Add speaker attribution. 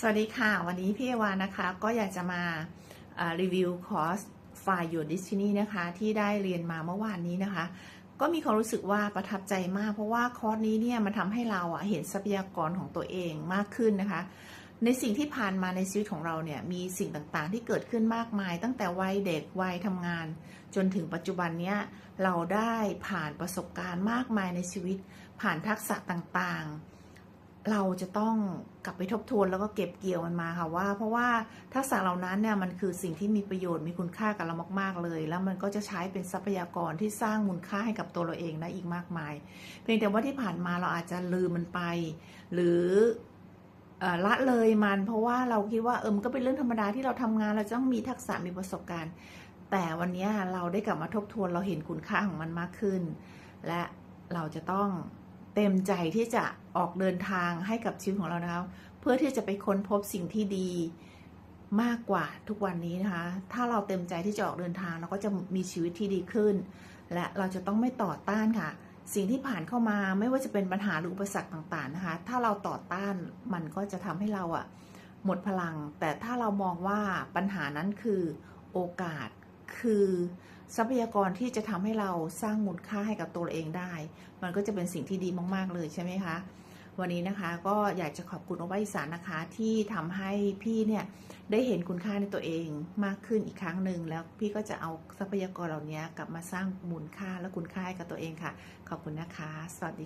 Speaker 1: สวัสดีค่ะ วันนี้พี่เอวานะคะก็อยากจะมารีวิวคอร์ส Find Your Destiny นะคะที่ได้เรียนมาเมื่อวานนี้นะคะ ก็มีความรู้สึกว่าประทับใจมาก เพราะว่าคอร์สนี้เนี่ยมันทำให้เราอะเห็นทรัพยากรของตัวเองมากขึ้นนะคะ ในสิ่งที่ผ่านมาในชีวิตของเราเนี่ยมีสิ่งต่างๆ ที่เกิดขึ้นมากมาย ตั้งแต่วัยเด็กวัยทำงาน จนถึงปัจจุบันเนี้ยเราได้ผ่านประสบการณ์มากมายในชีวิต ผ่านทักษะต่างๆ เราจะต้องกลับไปทบทวนแล้วก็เก็บเกี่ยวมันมาค่ะว่า เพราะว่าทักษะเหล่านั้นเนี่ยมันคือสิ่งที่มีประโยชน์มีคุณค่ากับเรามาก ๆ เลย แล้วมันก็จะใช้เป็นทรัพยากรที่สร้างมูลค่าให้กับตัวเราเองได้อีกมากมาย เพียงแต่ว่าที่ผ่านมาเราอาจจะลืมมันไป หรือละเลยมันเพราะว่าเราคิดว่าเออมันก็เป็นเรื่องธรรมดาที่เราทำงานเราต้องมีทักษะมีประสบการณ์ แต่วันนี้เราได้กลับมาทบทวนเราเห็นคุณค่าของมันมากขึ้น และเราจะต้อง เต็มใจที่จะออกเดินทางให้กับชีวิตของเรานะคะเพื่อที่จะไปค้นพบสิ่งที่ดีมากกว่าทุกวันนี้นะคะ ถ้าเราเต็มใจที่จะออกเดินทางเราก็จะมีชีวิตที่ดีขึ้น และเราจะต้องไม่ต่อต้านค่ะ สิ่งที่ผ่านเข้ามาไม่ว่าจะเป็นปัญหาหรืออุปสรรคต่างๆนะคะ ถ้าเราต่อต้านมันก็จะทำให้เราอะหมดพลัง แต่ถ้าเรามองว่าปัญหานั้นคือโอกาส คือทรัพยากรที่จะทำให้เราสร้างมูลค่าให้กับตัวเองได้ มันก็จะเป็นสิ่งที่ดีมากๆเลยใช่ไหมคะ วันนี้นะคะก็อยากจะขอบคุณโอวาอีสานนะคะที่ทำให้พี่เนี่ยได้เห็นคุณค่าในตัวเองมากขึ้นอีกครั้งหนึ่งแล้วพี่ก็จะเอาทรัพยากรเหล่านี้กลับมาสร้างมูลค่าและคุณค่าให้กับตัวเองค่ะ ขอบคุณนะคะ สวัสดี